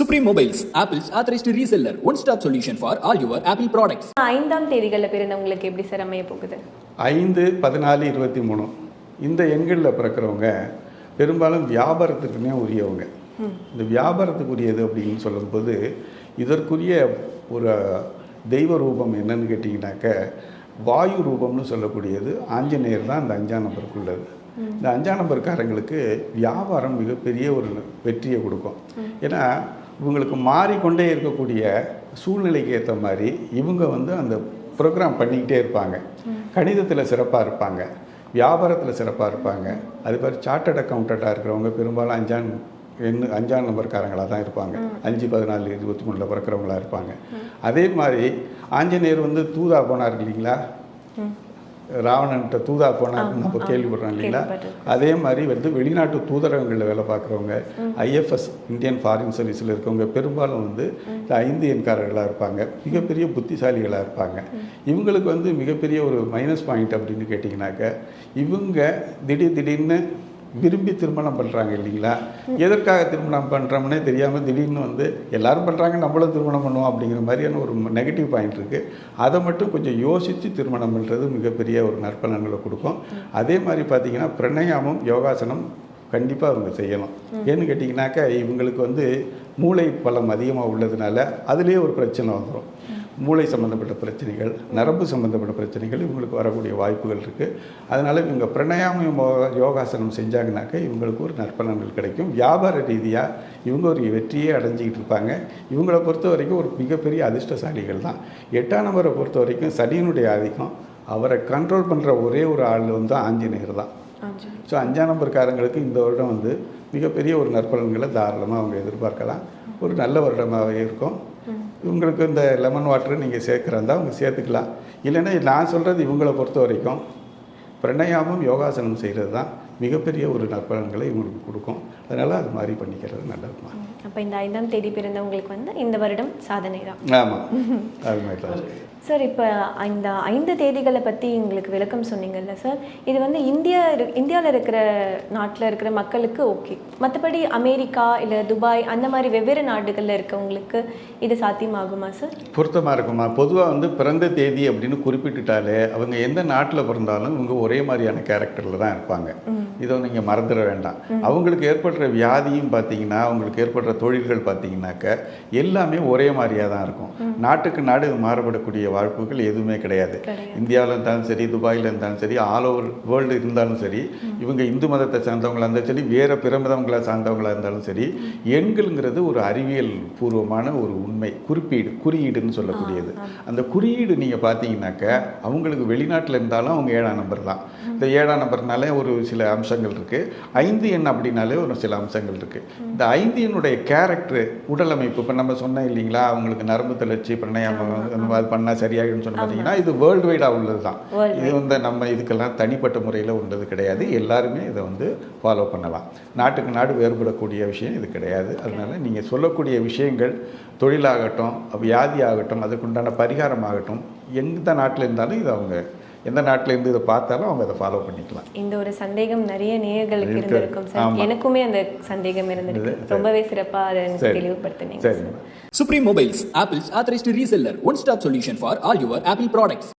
Supreme Mobiles, Apple's authorized reseller, one-stop solution for all your Apple products. ஐந்தாம் தேதிகளில் பிறந்தவங்களுக்கு எப்படி சார் அமைய போகுது? ஐந்து பதினாலு இருபத்தி மூணு. இந்த எண்களில் பிறக்கிறவங்க பெரும்பாலும் வியாபாரத்துக்குமே உரியவங்க. இந்த வியாபாரத்துக்கு உரியது அப்படின்னு சொல்லும்போது இதற்குரிய ஒரு தெய்வ ரூபம் என்னன்னு கேட்டிங்கனாக்க வாயு ரூபம்னு சொல்லக்கூடியது. ஆஞ்சநேயர் தான் இந்த அஞ்சாம் நம்பருக்குள்ளது. இந்த அஞ்சாம் நம்பர்காரங்களுக்கு வியாபாரம் மிகப்பெரிய ஒரு வெற்றியை கொடுக்கும். ஏன்னா இவங்களுக்கு மாறிக்கொண்டே இருக்கக்கூடிய சூழ்நிலைக்கு ஏற்ற மாதிரி இவங்க வந்து அந்த ப்ரோக்ராம் பண்ணிக்கிட்டே இருப்பாங்க. கணிதத்தில் சிறப்பாக இருப்பாங்க. வியாபாரத்தில் சிறப்பாக இருப்பாங்க. அது மாதிரி சார்ட்டர்ட் அக்கௌண்டண்ட்டாக இருக்கிறவங்க பெரும்பாலும் அஞ்சாம் எண்ணு அஞ்சாம் நம்பர்காரங்களாக தான் இருப்பாங்க. அஞ்சு பதினாலு இருபத்தி மூணில் பிறக்கிறவங்களா இருப்பாங்க. அதே மாதிரி ஆஞ்சநேயர் வந்து தூதா போனார் இல்லைங்களா? ராவணன்ட்ட தூதா போனார் நம்ம கேள்விப்படுறோம் இல்லைங்களா. அதே மாதிரி வந்து வெளிநாட்டு தூதரகங்களில் வேலை பார்க்குறவங்க ஐஎஃப்எஸ் இந்தியன் ஃபாரின் சர்வீஸில் இருக்கவங்க பெரும்பாலும் வந்து ஐந்து எண்காரர்களாக இருப்பாங்க. மிகப்பெரிய புத்திசாலிகளாக இருப்பாங்க. இவங்களுக்கு வந்து மிகப்பெரிய ஒரு மைனஸ் பாயிண்ட் அப்படின்னு கேட்டிங்கனாக்க இவங்க திடீர் திடீர்னு விரும்பி திருமணம் பண்ணுறாங்க இல்லைங்களா? எதற்காக திருமணம் பண்ணுறோம்னே தெரியாமல் திடீர்னு வந்து எல்லாரும் பண்ணுறாங்க நம்மளும் திருமணம் பண்ணுவோம் அப்படிங்கிற மாதிரியான ஒரு நெகட்டிவ் பாயிண்ட் இருக்குது அதை மட்டும் கொஞ்சம் யோசித்து திருமணம் பண்ணுறது மிகப்பெரிய ஒரு நற்பலன்களை கொடுக்கும். அதே மாதிரி பார்த்திங்கன்னா பிரணயாமம் யோகாசனம் கண்டிப்பாக அவங்க செய்யணும் ஏன்னு கேட்டிங்கனாக்கா இவங்களுக்கு வந்து மூளை பலம் அதிகமாக உள்ளதுனால அதுலேயே ஒரு பிரச்சனை வந்துடும் மூளை சம்மந்தப்பட்ட பிரச்சனைகள் நரம்பு சம்மந்தப்பட்ட பிரச்சனைகள் இவங்களுக்கு வரக்கூடிய வாய்ப்புகள் இருக்குது அதனால் இவங்க பிரணயாம யோகாசனம் செஞ்சாங்கனாக்கா இவங்களுக்கு ஒரு நற்பலன்கள் கிடைக்கும். வியாபார ரீதியாக இவங்க ஒரு வெற்றியே அடைஞ்சிக்கிட்டு இருப்பாங்க. இவங்களை பொறுத்த வரைக்கும் ஒரு மிகப்பெரிய அதிர்ஷ்டசாலிகள் தான். எட்டாம் நம்பரை பொறுத்த வரைக்கும் சனியினுடைய ஆதிக்கம். அவரை கண்ட்ரோல் பண்ணுற ஒரே ஒரு ஆள் வந்து ஆஞ்சநேயர் தான். ஸோ அஞ்சாம் நம்பர்காரங்களுக்கு இந்த வருடம் வந்து மிகப்பெரிய ஒரு நற்பலன்களை தாராளமாக அவங்க எதிர்பார்க்கலாம். ஒரு நல்ல வருடமாகவே இருக்கும். இவங்களுக்கு இந்த லெமன் வாட்டர் நீங்கள் சேர்க்குறதா அவங்க சேர்த்துக்கலாம். இல்லைன்னா நான் சொல்கிறது இவங்களை பொறுத்த வரைக்கும் பிரணயாமம் யோகாசனம் செய்கிறது தான் மிகப்பெரிய ஒரு நற்பலன்களை இவங்களுக்கு கொடுக்கும். அதனால் அது மாதிரி பண்ணிக்கிறது நல்லதுமா அப்போ இந்த ஐந்தாம் தேதி பிறந்தவங்களுக்கு வந்து இந்த வருடம் சாதனை தான். ஆமாம் அது மாதிரி தான். சார் இப்போ இந்த ஐந்து தேதிகளை பற்றி எங்களுக்கு விளக்கம் சொன்னீங்கல்ல சார் இது வந்து இந்தியா இந்தியாவில் இருக்கிற நாட்டில் இருக்கிற மக்களுக்கு ஓகே. மற்றபடி அமெரிக்கா இல்லை துபாய் அந்த மாதிரி வெவ்வேறு நாடுகளில் இருக்கவங்களுக்கு இது சாத்தியமாகுமா சார்? பொருத்தமாக இருக்குமா? பொதுவாக வந்து பிறந்த தேதி அப்படின்னு குறிப்பிட்டுட்டாலே அவங்க எந்த நாட்டில் பிறந்தாலும் இவங்க ஒரே மாதிரியான கேரக்டரில் தான் இருப்பாங்க. இதை நீங்கள் மறந்துட வேண்டாம். அவங்களுக்கு ஏற்படுற வியாதியும் பார்த்தீங்கன்னா அவங்களுக்கு ஏற்படுற தொழில்கள் பார்த்தீங்கன்னாக்க எல்லாமே ஒரே மாதிரியாக தான் இருக்கும். நாட்டுக்கு நாடு மாறுபடக்கூடிய வாய்ப்புகள் எதுவுமே கிடையாது. இந்தியாவில் இருந்தாலும் சரி துபாயில் இருந்தாலும் சரி ஆல் ஓவர் வேர்ல்டு இருந்தாலும் சரி இவங்க இந்து மதத்தை சார்ந்தவங்களா இருந்தாலும் சரி வேறு பிற மதங்களை சார்ந்தவங்களா இருந்தாலும் சரி எண்கள்ங்கிறது ஒரு அறிவியல் பூர்வமான ஒரு உண்மை குறிப்பீடு குறியீடுன்னு சொல்லக்கூடியது. அந்த குறியீடு நீங்கள் பார்த்தீங்கன்னாக்க அவங்களுக்கு வெளிநாட்டில் இருந்தாலும் அவங்க ஏழாம் நம்பர் தான். இந்த ஏழாம் நம்பர்னாலே ஒரு சில அம்சங்கள் இருக்குது ஐந்து எண் அப்படின்னாலே ஒரு சில அம்சங்கள் இருக்குது இந்த ஐந்து எண்ணுடைய கேரக்டர் உடல் அமைப்பு இப்போ நம்ம சொன்னோம் இல்லைங்களா அவங்களுக்கு நரம்பு தளர்ச்சி பிரணயாமம் அந்த மாதிரி பண்ணால் சரியாகிடும் சொன்ன பார்த்தீங்கன்னா இது வேர்ல்டு வைடாக உள்ளது தான். இது வந்து நம்ம இதுக்கெல்லாம் தனிப்பட்ட முறையில் உள்ளது கிடையாது. எல்லாருமே இதை வந்து ஃபாலோ பண்ணலாம். நாட்டுக்கு நாடு வேறுபடக்கூடிய விஷயம் இது கிடையாது. அதனால நீங்கள் சொல்லக்கூடிய விஷயங்கள் தொழிலாகட்டும் வியாதி ஆகட்டும் அதுக்குண்டான பரிகாரம் ஆகட்டும் எந்த நாட்டில் இருந்தாலும் இது அவங்க எந்த நாட்டில் இருந்து இதை பார்த்தாலும் அவங்க அதை ஃபாலோ பண்ணிக்கலாம் இந்த ஒரு சந்தேகம் நிறைய நேயர்களுக்கு. இருந்திருக்கும் சார். எனக்குமே அந்த சந்தேகம் இருந்திருக்கு. ரொம்பவே சிறப்பாக அதை தெளிவுபடுத்தினீங்க சரிங்க Supreme Mobiles, Apple's authorized reseller, one-stop solution for all your Apple products.